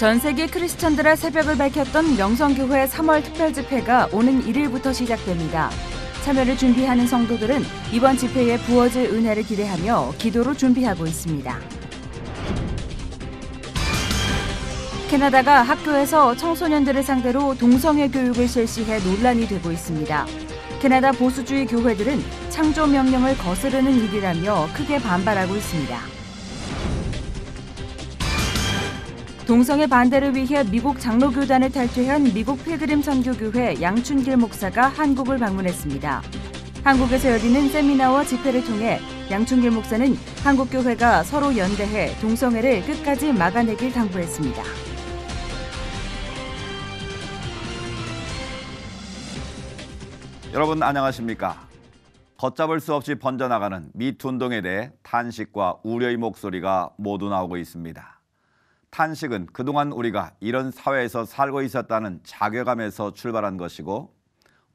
전 세계 크리스천들의 새벽을 밝혔던 명성교회 3월 특별 집회가 오는 1일부터 시작됩니다. 참여를 준비하는 성도들은 이번 집회에 부어질 은혜를 기대하며 기도로 준비하고 있습니다. 캐나다가 학교에서 청소년들을 상대로 동성애 교육을 실시해 논란이 되고 있습니다. 캐나다 보수주의 교회들은 창조 명령을 거스르는 일이라며 크게 반발하고 있습니다. 동성애 반대를 위해 미국 장로교단을 탈퇴한 미국 필그림 선교교회 양춘길 목사가 한국을 방문했습니다. 한국에서 열리는 세미나와 집회를 통해 양춘길 목사는 한국 교회가 서로 연대해 동성애를 끝까지 막아내길 당부했습니다. 여러분 안녕하십니까? 걷잡을 수 없이 번져나가는 미투 운동에 대해 탄식과 우려의 목소리가 모두 나오고 있습니다. 탄식은 그동안 우리가 이런 사회에서 살고 있었다는 자괴감에서 출발한 것이고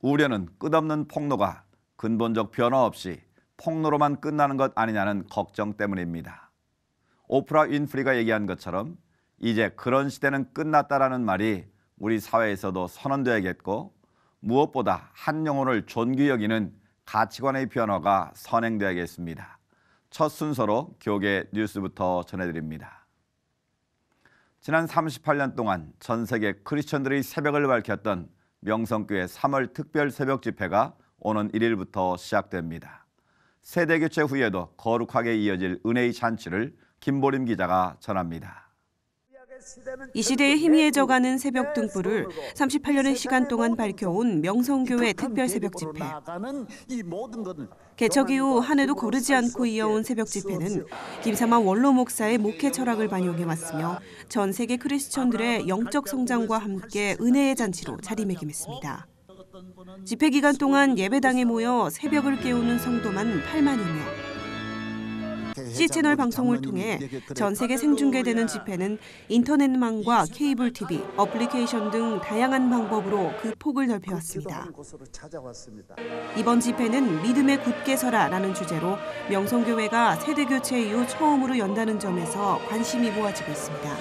우려는 끝없는 폭로가 근본적 변화 없이 폭로로만 끝나는 것 아니냐는 걱정 때문입니다. 오프라 윈프리가 얘기한 것처럼 이제 그런 시대는 끝났다라는 말이 우리 사회에서도 선언되어야겠고 무엇보다 한 영혼을 존귀 여기는 가치관의 변화가 선행되어야겠습니다. 첫 순서로 교계 뉴스부터 전해드립니다. 지난 38년 동안 전 세계 크리스천들의 새벽을 밝혔던 명성교회 3월 특별 새벽 집회가 오는 1일부터 시작됩니다. 세대 교체 후에도 거룩하게 이어질 은혜의 잔치를 김보림 기자가 전합니다. 이 시대에 희미해져가는 새벽 등불을 38년의 시간 동안 밝혀온 명성교회 특별 새벽 집회. 개척 이후 한 해도 거르지 않고 이어온 새벽 집회는 김사만 원로 목사의 목회 철학을 반영해 왔으며 전 세계 크리스천들의 영적 성장과 함께 은혜의 잔치로 자리매김했습니다. 집회 기간 동안 예배당에 모여 새벽을 깨우는 성도만 8만여 명. C채널 방송을 통해 전 세계 생중계되는 집회는 인터넷망과 케이블 TV, 어플리케이션 등 다양한 방법으로 그 폭을 넓혀왔습니다. 이번 집회는 믿음에 굳게 서라라는 주제로 명성교회가 세대교체 이후 처음으로 연다는 점에서 관심이 모아지고 있습니다.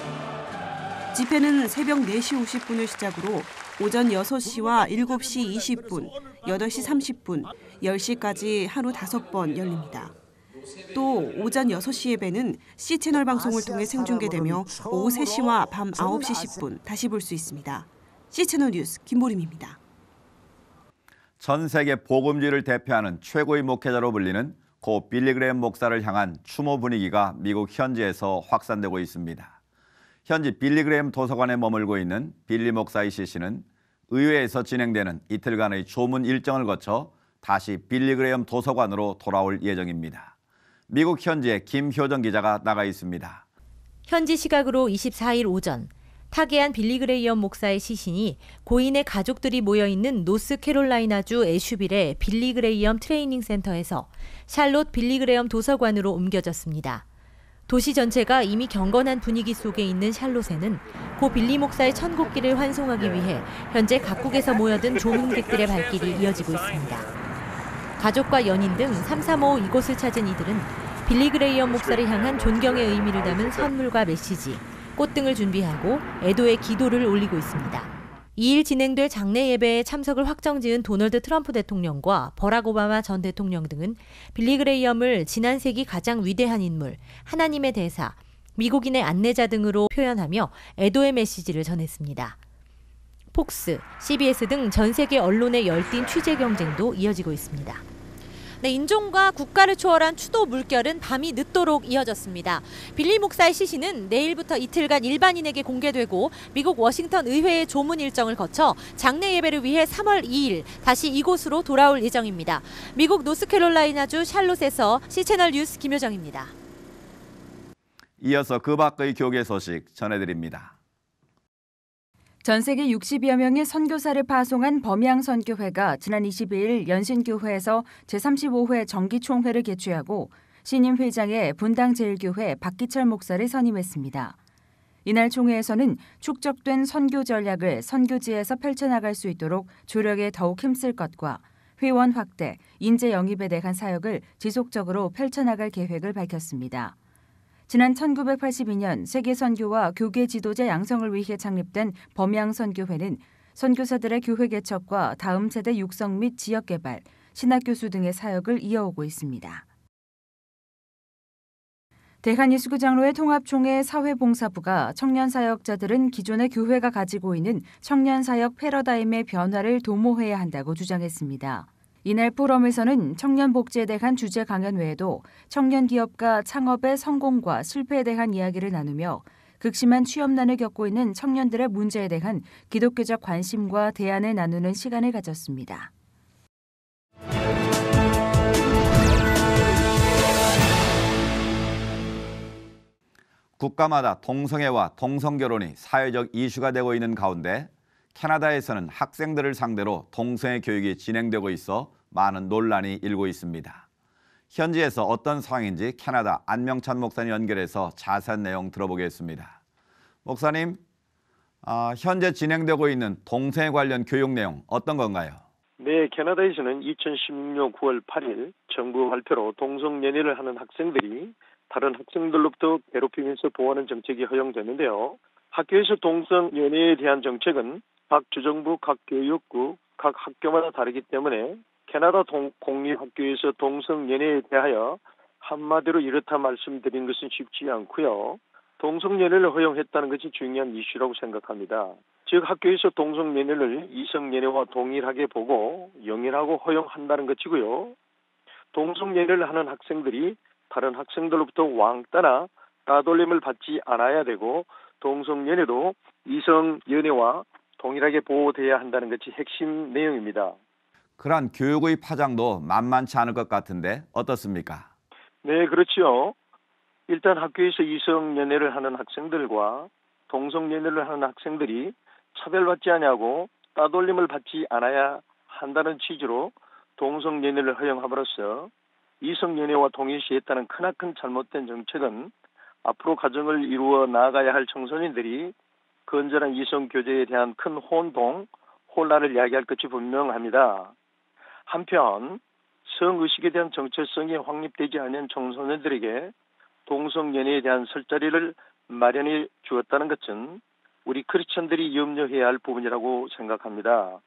집회는 새벽 4시 50분을 시작으로 오전 6시와 7시 20분, 8시 30분, 10시까지 하루 5번 열립니다. 또 오전 6시 예배는 C채널 방송을 통해 생중계되며 오후 3시와 밤 9시 10분 다시 볼 수 있습니다. C채널 뉴스 김보림입니다. 전 세계 복음주의를 대표하는 최고의 목회자로 불리는 고 빌리그레임 목사를 향한 추모 분위기가 미국 현지에서 확산되고 있습니다. 현지 빌리그레임 도서관에 머물고 있는 빌리 목사의 시신은 의회에서 진행되는 이틀간의 조문 일정을 거쳐 다시 빌리그레임 도서관으로 돌아올 예정입니다. 미국 현지에 김효정 기자가 나가 있습니다. 현지 시각으로 24일 오전 타계한 빌리 그레이엄 목사의 시신이 고인의 가족들이 모여 있는 노스캐롤라이나주 애슈빌의 빌리 그레이엄 트레이닝 센터에서 샬롯 빌리 그레이엄 도서관으로 옮겨졌습니다. 도시 전체가 이미 경건한 분위기 속에 있는 샬롯에는 고 빌리 목사의 천국기를 환송하기 위해 현재 각국에서 모여든 조문객들의 발길이 이어지고 있습니다. 가족과 연인 등 3, 3, 5 이곳을 찾은 이들은 빌리 그레이엄 목사를 향한 존경의 의미를 담은 선물과 메시지, 꽃 등을 준비하고 애도의 기도를 올리고 있습니다. 2일 진행될 장례 예배에 참석을 확정 지은 도널드 트럼프 대통령과 버락 오바마 전 대통령 등은 빌리 그레이엄을 지난 세기 가장 위대한 인물, 하나님의 대사, 미국인의 안내자 등으로 표현하며 애도의 메시지를 전했습니다. 폭스, CBS 등 전 세계 언론의 열띤 취재 경쟁도 이어지고 있습니다. 네, 인종과 국가를 초월한 추도 물결은 밤이 늦도록 이어졌습니다. 빌리 목사의 시신은 내일부터 이틀간 일반인에게 공개되고 미국 워싱턴 의회의 조문 일정을 거쳐 장례 예배를 위해 3월 2일 다시 이곳으로 돌아올 예정입니다. 미국 노스캐롤라이나주 샬롯에서 C채널 뉴스 김효정입니다. 이어서 그 밖의 교계 소식 전해드립니다. 전 세계 60여 명의 선교사를 파송한 범양 선교회가 지난 22일 연신교회에서 제35회 정기총회를 개최하고 신임 회장의 분당제일교회 박기철 목사를 선임했습니다. 이날 총회에서는 축적된 선교 전략을 선교지에서 펼쳐나갈 수 있도록 조력에 더욱 힘쓸 것과 회원 확대, 인재 영입에 대한 사역을 지속적으로 펼쳐나갈 계획을 밝혔습니다. 지난 1982년 세계 선교와 교계 지도자 양성을 위해 창립된 범양 선교회는 선교사들의 교회 개척과 다음 세대 육성 및 지역 개발, 신학 교수 등의 사역을 이어오고 있습니다. 대한 이수구 장로회 통합총회 사회봉사부가 청년 사역자들은 기존의 교회가 가지고 있는 청년 사역 패러다임의 변화를 도모해야 한다고 주장했습니다. 이날 포럼에서는 청년 복지에 대한 주제 강연 외에도 청년 기업가 창업의 성공과 실패에 대한 이야기를 나누며 극심한 취업난을 겪고 있는 청년들의 문제에 대한 기독교적 관심과 대안을 나누는 시간을 가졌습니다. 국가마다 동성애와 동성결혼이 사회적 이슈가 되고 있는 가운데 캐나다에서는 학생들을 상대로 동성애 교육이 진행되고 있어 많은 논란이 일고 있습니다. 현지에서 어떤 상황인지 캐나다 안명찬 목사님 연결해서 자세한 내용 들어보겠습니다. 목사님, 아, 현재 진행되고 있는 동성애 관련 교육 내용 어떤 건가요? 네, 캐나다에서는 2016년 9월 8일 정부 발표로 동성 연애를 하는 학생들이 다른 학생들로부터 괴롭히면서 보호하는 정책이 허용됐는데요. 학교에서 동성 연애에 대한 정책은 각 주정부, 각 교육국, 각 학교마다 다르기 때문에 캐나다 동, 공립학교에서 동성 연애에 대하여 한마디로 이렇다 말씀드린 것은 쉽지 않고요. 동성 연애를 허용했다는 것이 중요한 이슈라고 생각합니다. 즉 학교에서 동성 연애를 이성 연애와 동일하게 보고 영일하고 허용한다는 것이고요. 동성 연애를 하는 학생들이 다른 학생들로부터 왕따나 따돌림을 받지 않아야 되고 동성 연애도 이성 연애와 동일하게 보호돼야 한다는 것이 핵심 내용입니다. 그러한 교육의 파장도 만만치 않을 것 같은데 어떻습니까? 네, 그렇지요. 일단 학교에서 이성 연애를 하는 학생들과 동성 연애를 하는 학생들이 차별받지 않냐고 따돌림을 받지 않아야 한다는 취지로 동성 연애를 허용함으로써 이성 연애와 동일시했다는 크나큰 잘못된 정책은 앞으로 가정을 이루어 나아가야 할 청소년들이 건전한 이성 교제에 대한 큰 혼동, 혼란을 이야기할 것이 분명합니다. 한편 성의식에 대한 정체성이 확립되지 않은 청소년들에게 동성연애에 대한 설자리를 마련해 주었다는 것은 우리 크리스천들이 염려해야 할 부분이라고 생각합니다.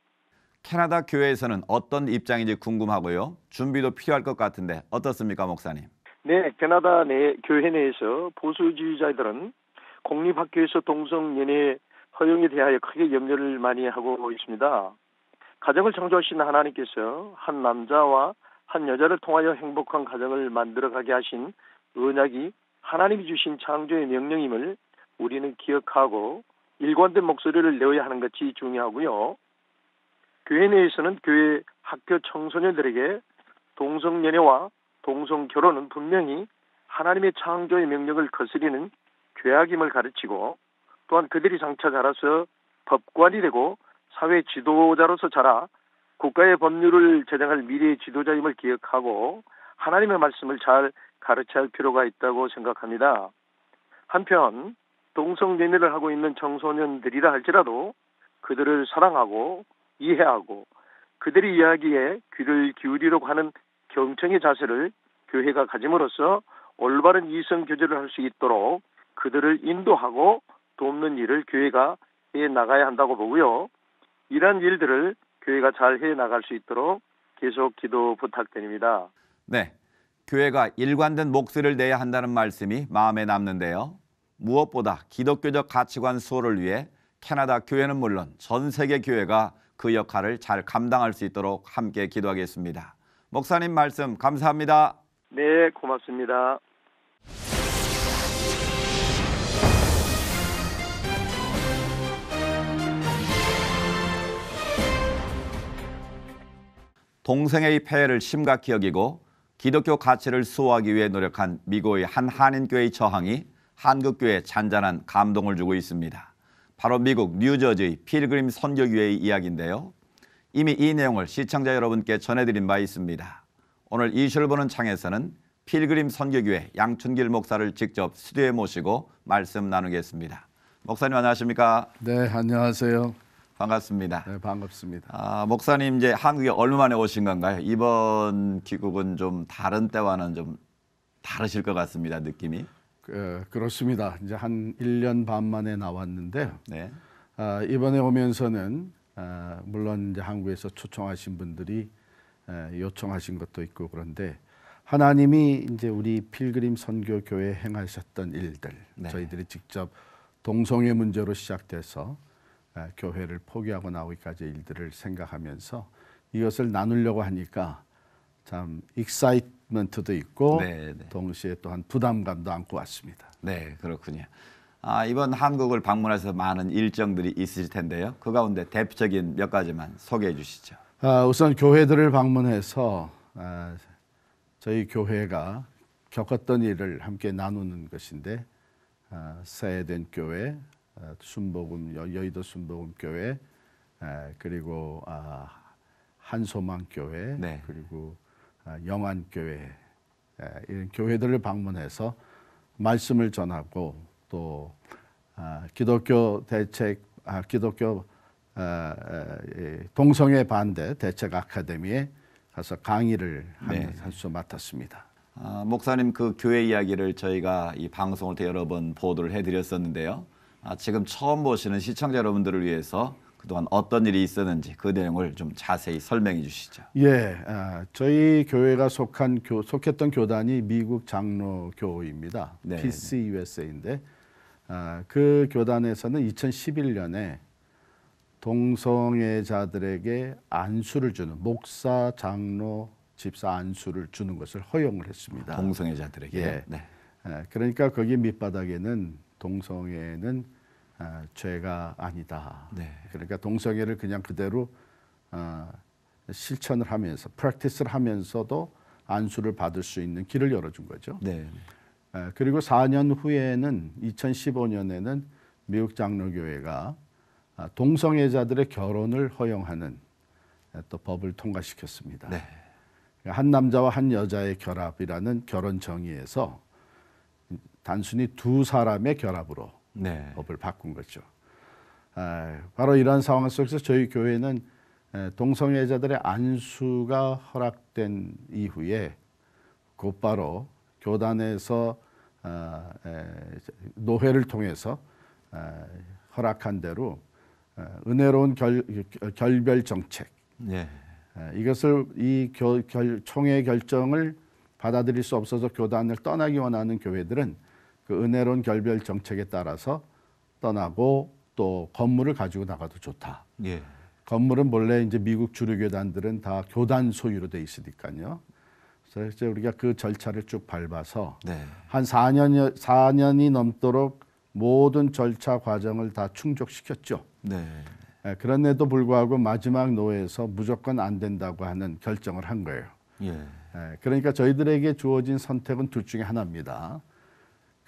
캐나다 교회에서는 어떤 입장인지 궁금하고요. 준비도 필요할 것 같은데 어떻습니까, 목사님? 네, 캐나다 내 교회 내에서 보수주의자들은 공립학교에서 동성연애 허용에 대하여 크게 염려를 많이 하고 있습니다. 가정을 창조하신 하나님께서 한 남자와 한 여자를 통하여 행복한 가정을 만들어가게 하신 언약이 하나님이 주신 창조의 명령임을 우리는 기억하고 일관된 목소리를 내어야 하는 것이 중요하고요. 교회 내에서는 교회 학교 청소년들에게 동성연애와 동성결혼은 분명히 하나님의 창조의 명령을 거스리는 죄악임을 가르치고 또한 그들이 장차 자라서 법관이 되고 사회 지도자로서 자라 국가의 법률을 제정할 미래의 지도자임을 기억하고 하나님의 말씀을 잘 가르쳐야 할 필요가 있다고 생각합니다. 한편 동성연애를 하고 있는 청소년들이라 할지라도 그들을 사랑하고 이해하고 그들의 이야기에 귀를 기울이려고 하는 경청의 자세를 교회가 가짐으로써 올바른 이성 교제를 할 수 있도록 그들을 인도하고 돕는 일을 교회가 해 나가야 한다고 보고요. 이러한 일들을 교회가 잘 해 나갈 수 있도록 계속 기도 부탁드립니다. 네. 교회가 일관된 목소리를 내야 한다는 말씀이 마음에 남는데요. 무엇보다 기독교적 가치관 수호를 위해 캐나다 교회는 물론 전 세계 교회가 그 역할을 잘 감당할 수 있도록 함께 기도하겠습니다. 목사님 말씀 감사합니다. 네, 고맙습니다. 동성애의 폐해를 심각히 여기고 기독교 가치를 수호하기 위해 노력한 미국의 한 한인교회의 저항이 한국교회에 잔잔한 감동을 주고 있습니다. 바로 미국 뉴저지 필그림 선교교회의 이야기인데요. 이미 이 내용을 시청자 여러분께 전해드린 바 있습니다. 오늘 이슈를 보는 창에서는 필그림 선교교회 양춘길 목사를 직접 스튜디오에 모시고 말씀 나누겠습니다. 목사님 안녕하십니까? 네, 안녕하세요. 반갑습니다. 네, 반갑습니다. 아, 목사님 이제 한국에 얼마 만에 오신 건가요? 이번 귀국은 좀 다른 때와는 좀 다르실 것 같습니다. 느낌이. 그, 그렇습니다. 이제 한 1년 반 만에 나왔는데요. 네. 아, 이번에 오면서는 아, 물론 이제 한국에서 초청하신 분들이 에, 요청하신 것도 있고 그런데 하나님이 이제 우리 필그림 선교 교회 행하셨던 일들 네. 저희들이 직접 동성애 문제로 시작돼서 에, 교회를 포기하고 나오기까지 일들을 생각하면서 이것을 나누려고 하니까 참 익사이트먼트도 있고 네, 네. 동시에 또한 부담감도 안고 왔습니다. 네, 그렇군요. 아, 이번 한국을 방문해서 많은 일정들이 있으실 텐데요. 그 가운데 대표적인 몇 가지만 소개해 주시죠. 아, 우선 교회들을 방문해서 아, 저희 교회가 겪었던 일을 함께 나누는 것인데 아, 세eden 교회, 아, 순복음 여, 여의도 순복음 교회, 아, 그리고 아, 한소망 교회, 네. 그리고 아, 영안 교회 아, 이런 교회들을 방문해서 말씀을 전하고 또 아, 기독교 대책, 아, 기독교 아, 아, 예, 동성애 반대 대책 아카데미에 가서 강의를 네. 한수 맡았습니다. 아, 목사님 그 교회 이야기를 저희가 이 방송을 통해 여러 번 보도를 해드렸었는데요. 아, 지금 처음 보시는 시청자 여러분들을 위해서 그동안 어떤 일이 있었는지 그 내용을 좀 자세히 설명해 주시죠. 예, 아, 저희 교회가 속한 교, 속했던 교단이 미국 장로교입니다. 네, PCUSA인데 아, 그 교단에서는 2011년에 동성애자들에게 안수를 주는 목사, 장로, 집사 안수를 주는 것을 허용을 했습니다. 동성애자들에게. 예. 네. 예, 그러니까 거기 밑바닥에는 동성애는 아, 죄가 아니다. 네. 그러니까 동성애를 그냥 그대로 아, 실천을 하면서 프랙티스를 하면서도 안수를 받을 수 있는 길을 열어준 거죠. 네. 예, 그리고 4년 후에는 2015년에는 미국 장로교회가 아, 동성애자들의 결혼을 허용하는 예, 또 법을 통과시켰습니다. 네. 한 남자와 한 여자의 결합이라는 결혼 정의에서 단순히 두 사람의 결합으로 네. 법을 바꾼 거죠. 아, 바로 이런 상황 속에서 저희 교회는 에, 동성애자들의 안수가 허락된 이후에 곧바로 교단에서 아, 에, 노회를 통해서 아, 허락한 대로 아, 은혜로운 결, 결별 정책 네. 에, 이것을 이 교, 결, 총회 결정을 받아들일 수 없어서 교단을 떠나기 원하는 교회들은 그 은혜로운 결별 정책에 따라서 떠나고 또 건물을 가지고 나가도 좋다. 예. 건물은 본래 이제 미국 주류 교단들은 다 교단 소유로 돼 있으니까요. 그래서 이제 우리가 그 절차를 쭉 밟아서 네. 한 4년 4년이 넘도록 모든 절차 과정을 다 충족시켰죠. 네. 에, 그런데도 불구하고 마지막 노회에서 무조건 안 된다고 하는 결정을 한 거예요. 예. 에, 그러니까 저희들에게 주어진 선택은 둘 중에 하나입니다.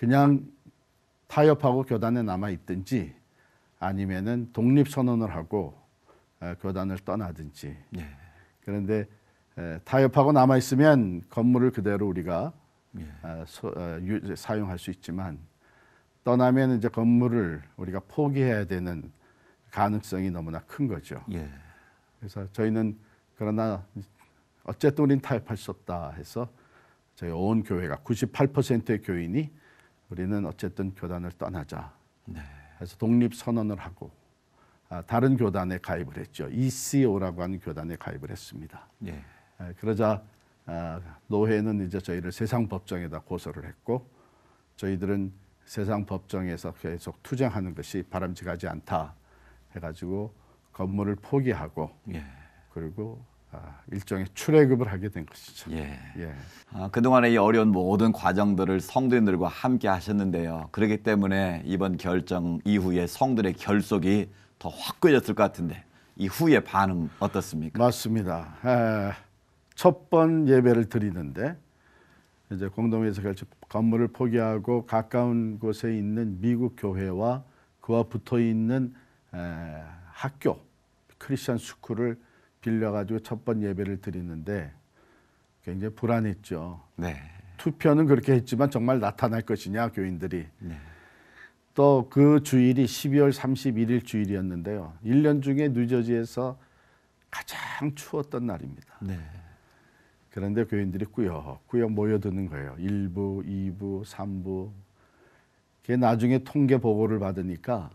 그냥 타협하고 교단에 남아 있든지 아니면은 독립 선언을 하고 에, 교단을 떠나든지. 예. 그런데 에, 타협하고 남아 있으면 건물을 그대로 우리가 예. 어, 소- 어, 유- 사용할 수 있지만 떠나면 이제 건물을 우리가 포기해야 되는 가능성이 너무나 큰 거죠. 예. 그래서 저희는 그러나 어쨌든 우리는 타협할 수 없다 해서 저희 온 교회가 98%의 교인이 우리는 어쨌든 교단을 떠나자. 네. 해서 독립 선언을 하고 아, 다른 교단에 가입을 했죠. ECO라고 하는 교단에 가입을 했습니다. 예. 에, 그러자 아, 노회는 이제 저희를 세상 법정에다 고소를 했고 저희들은 세상 법정에서 계속 투쟁하는 것이 바람직하지 않다 해가지고 건물을 포기하고 예. 그리고 아, 일종의 출애굽을 하게 된 것이죠. 예. 예. 아, 그동안의 이 어려운 모든 과정들을 성도님들과 함께 하셨는데요. 그렇기 때문에 이번 결정 이후에 성들의 결속이 더 확고해졌을 것 같은데 이 후의 반응 어떻습니까? 맞습니다. 첫 번 예배를 드리는데 이제 공동회에서 결정 건물을 포기하고 가까운 곳에 있는 미국 교회와 그와 붙어 있는 에, 학교 크리스천 스쿨을 빌려 가지고 첫 번 예배를 드리는데 굉장히 불안했죠. 네. 투표는 그렇게 했지만 정말 나타날 것이냐 교인들이 네. 또그 주일이 12월 31일 주일이었는데요. 1년 중에 뉴저지에서 가장 추웠던 날입니다. 네. 그런데 교인들이 꾸역꾸역 모여드는 거예요. 1부, 2부, 3부, 그게 나중에 통계 보고를 받으니까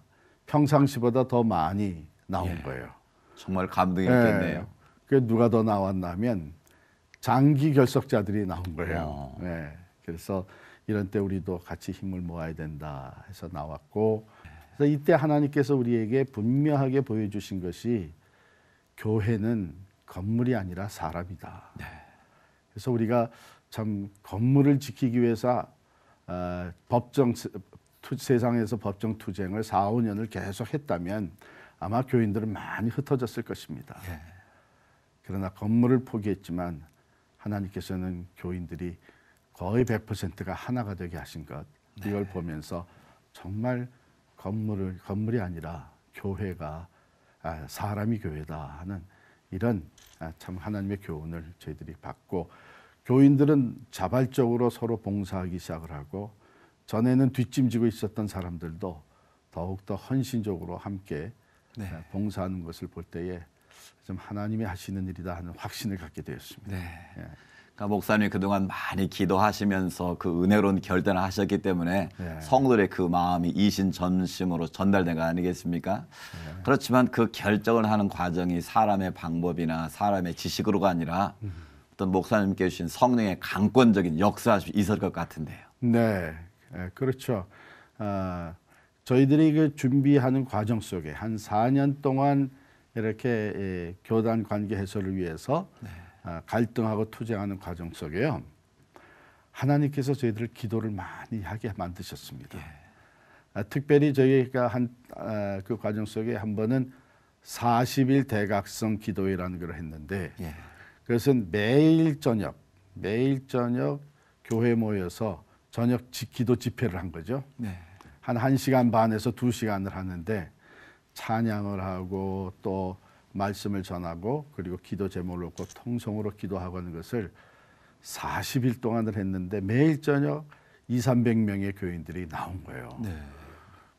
평상시보다 더 많이 나온 예. 거예요. 정말 감동이었겠네요. 그 누가 더 나왔냐면 장기 결석자들이 나온 거예요. 어. 네. 그래서 이런 때 우리도 같이 힘을 모아야 된다 해서 나왔고 그래서 이때 하나님께서 우리에게 분명하게 보여주신 것이 교회는 건물이 아니라 사람이다. 그래서 우리가 참 건물을 지키기 위해서 어, 법정 투, 세상에서 법정 투쟁을 4, 5년을 계속 했다면 아마 교인들은 많이 흩어졌을 것입니다. 그러나 건물을 포기했지만 하나님께서는 교인들이 거의 100%가 하나가 되게 하신 것 이걸 보면서 정말 건물을 건물이 아니라 교회가 아, 사람이 교회다 하는 이런 아, 참 하나님의 교훈을 저희들이 받고 교인들은 자발적으로 서로 봉사하기 시작을 하고 전에는 뒷짐지고 있었던 사람들도 더욱 더 헌신적으로 함께 네. 아, 봉사하는 것을 볼 때에 좀 하나님이 하시는 일이다 하는 확신을 갖게 되었습니다. 네. 예. 그러니까 목사님이 그동안 많이 기도하시면서 그 은혜로운 결단을 하셨기 때문에 네. 성도들의 그 마음이 이신전심으로 전달된 거 아니겠습니까? 네. 그렇지만 그 결정을 하는 과정이 사람의 방법이나 사람의 지식으로가 아니라 음. 어떤 목사님께 주신 성령의 강권적인 역사가 있을 것 같은데요. 네, 예, 그렇죠. 아, 저희들이 그 준비하는 과정 속에 한 4년 동안 이렇게 예, 교단 관계 해소를 위해서 아, 갈등하고 투쟁하는 과정 속에요. 하나님께서 저희들을 기도를 많이 하게 만드셨습니다. 아, 특별히 저희가 한그 과정 속에 한 번은 40일 대각성 기도회라는 걸 했는데 예. 그것은 매일 저녁 매일 저녁 교회 모여서 저녁 지- 기도 집회를 한 거죠. 네. 한 1시간 반에서 2시간을 하는데 찬양을 하고 또 말씀을 전하고 그리고 기도 제목을 놓고 통성으로 기도하고 하는 것을 40일 동안을 했는데 매일 저녁 2, 300명의 교인들이 나온 거예요. 네.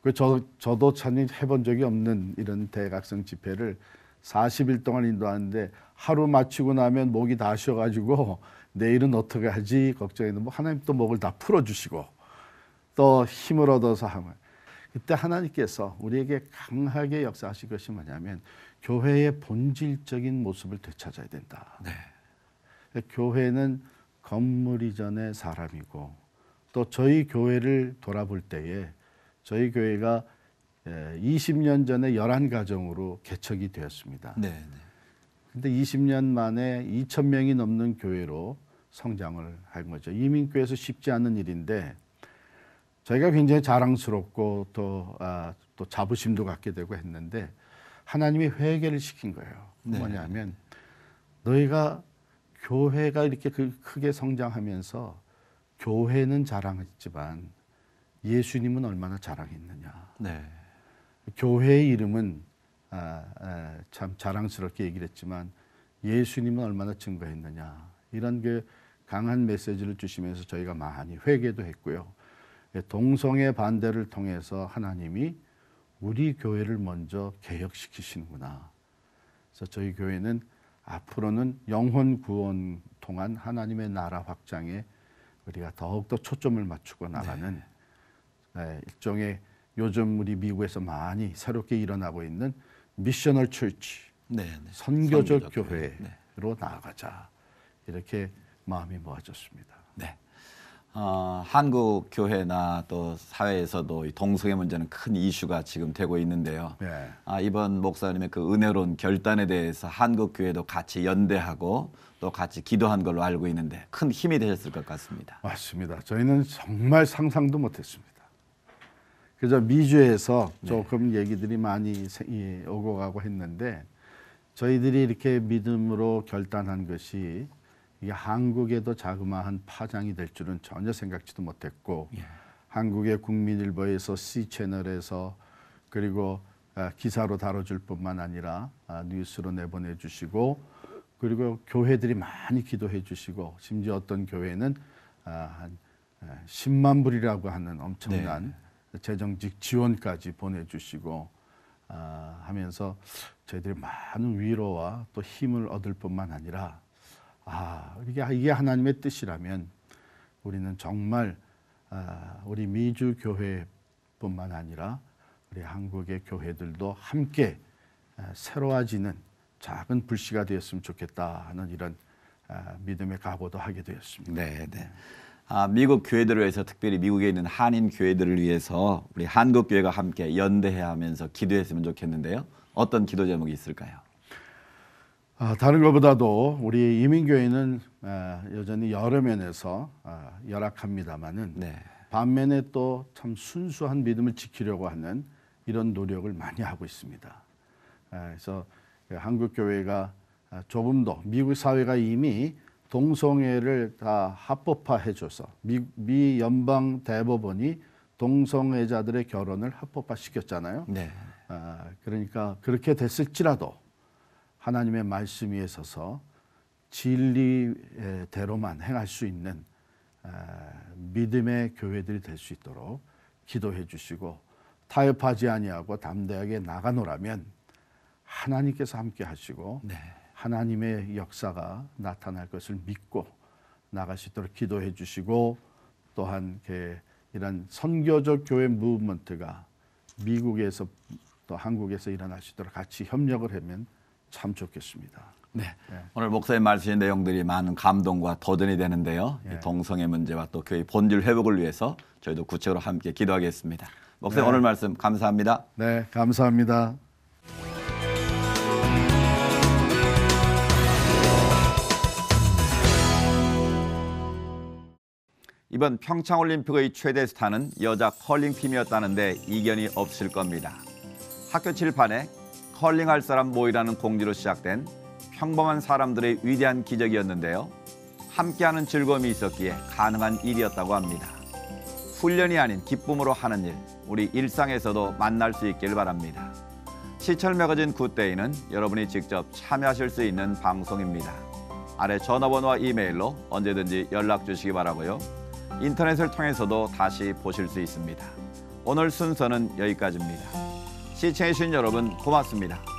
그 저, 저도 참 해본 적이 없는 이런 대각성 집회를 40일 동안 인도하는데 하루 마치고 나면 목이 다 쉬어가지고 내일은 어떻게 하지 걱정했는데 뭐 하나님 또 목을 다 풀어주시고 또 힘을 얻어서 하면 그때 하나님께서 우리에게 강하게 역사하실 것이 뭐냐면 교회의 본질적인 모습을 되찾아야 된다. 교회는 건물 이전의 사람이고 또 저희 교회를 돌아볼 때에 저희 교회가 20년 전에 11가정으로 개척이 되었습니다. 네. 네. 근데 20년 만에 2천 명이 넘는 교회로 성장을 한 거죠. 이민교회에서 쉽지 않은 일인데 저희가 굉장히 자랑스럽고 또, 아, 또 자부심도 갖게 되고 했는데 하나님이 회개를 시킨 거예요. 네. 뭐냐면 너희가 교회가 이렇게 그 크게 성장하면서 교회는 자랑했지만 예수님은 얼마나 자랑했느냐. 네. 교회의 이름은 아, 아, 참 자랑스럽게 얘기를 했지만 예수님은 얼마나 증거했느냐 이런 그 강한 메시지를 주시면서 저희가 많이 회개도 했고요. 예, 동성애 반대를 통해서 하나님이 우리 교회를 먼저 개혁시키시는구나. 그래서 저희 교회는 앞으로는 영혼 구원 통한 하나님의 나라 확장에 우리가 더욱더 초점을 맞추고 나가는 예, 일종의 요즘 우리 미국에서 많이 새롭게 일어나고 있는 미셔널 철치 네. 네. 선교적 선교적 교회로 네. 나아가자 이렇게 마음이 모아졌습니다. 네. 어, 한국 교회나 또 사회에서도 이 동성애 문제는 큰 이슈가 지금 되고 있는데요. 네. 아, 이번 목사님의 그 은혜로운 결단에 대해서 한국 교회도 같이 연대하고 또 같이 기도한 걸로 알고 있는데 큰 힘이 되셨을 것 같습니다. 맞습니다. 저희는 정말 상상도 못했습니다. 그저 미주에서 조금 얘기들이 많이 이, 오고 가고 했는데 저희들이 이렇게 믿음으로 결단한 것이 이게 한국에도 자그마한 파장이 될 줄은 전혀 생각지도 못했고 한국의 국민일보에서 C 채널에서 그리고 아, 기사로 다뤄줄 뿐만 아니라 아, 뉴스로 내보내 주시고 그리고 교회들이 많이 기도해 주시고 심지어 어떤 교회는 아, 한 아, 10만 불이라고 하는 엄청난 재정직 지원까지 보내주시고 아, 하면서 저희들이 많은 위로와 또 힘을 얻을 뿐만 아니라 아 이게 이게 하나님의 뜻이라면 우리는 정말 아, 우리 미주 교회 뿐만 아니라 우리 한국의 교회들도 함께 에, 새로워지는 작은 불씨가 되었으면 좋겠다 하는 이런 아, 믿음의 각오도 하게 되었습니다. 네, 네. 아, 미국 교회들을 위해서 특별히 미국에 있는 한인 교회들을 위해서 우리 한국 교회가 함께 연대해야 하면서 기도했으면 좋겠는데요. 어떤 기도 제목이 있을까요? 아, 다른 것보다도 우리 이민교회는 아, 여전히 여러 면에서 아, 열악합니다만은 네. 반면에 또 참 순수한 믿음을 지키려고 하는 이런 노력을 많이 하고 있습니다. 아, 그래서 그 한국 교회가 아, 조금 더 미국 사회가 이미 동성애를 다 합법화해줘서 미, 미 연방 대법원이 동성애자들의 결혼을 합법화시켰잖아요. 네. 아, 그러니까 그렇게 됐을지라도 하나님의 말씀 위에 서서 진리대로만 행할 수 있는 아, 믿음의 교회들이 될 수 있도록 기도해 주시고 타협하지 아니하고 담대하게 나가노라면 하나님께서 함께 하시고 네. 하나님의 역사가 나타날 것을 믿고 나갈 수 있도록 기도해 주시고 또한 이렇게 이런 선교적 교회 무브먼트가 미국에서 또 한국에서 일어날 수 있도록 같이 협력을 하면 참 좋겠습니다. 네. 오늘 목사님 말씀하신 내용들이 많은 감동과 도전이 되는데요. 이 예. 동성애 문제와 또 교회 본질 회복을 위해서 저희도 구체적으로 함께 기도하겠습니다. 목사님 네. 오늘 말씀 감사합니다. 네, 감사합니다. 이번 평창올림픽의 최대 스타는 여자 컬링팀이었다는데 이견이 없을 겁니다. 학교 칠판에 컬링할 사람 모이라는 공지로 시작된 평범한 사람들의 위대한 기적이었는데요. 함께하는 즐거움이 있었기에 가능한 일이었다고 합니다. 훈련이 아닌 기쁨으로 하는 일, 우리 일상에서도 만날 수 있길 바랍니다. 시철 매거진 굿데이는 여러분이 직접 참여하실 수 있는 방송입니다. 아래 전화번호와 이메일로 언제든지 연락 주시기 바라고요. 인터넷을 통해서도 다시 보실 수 있습니다. 오늘 순서는 여기까지입니다. 시청해주신 여러분 고맙습니다.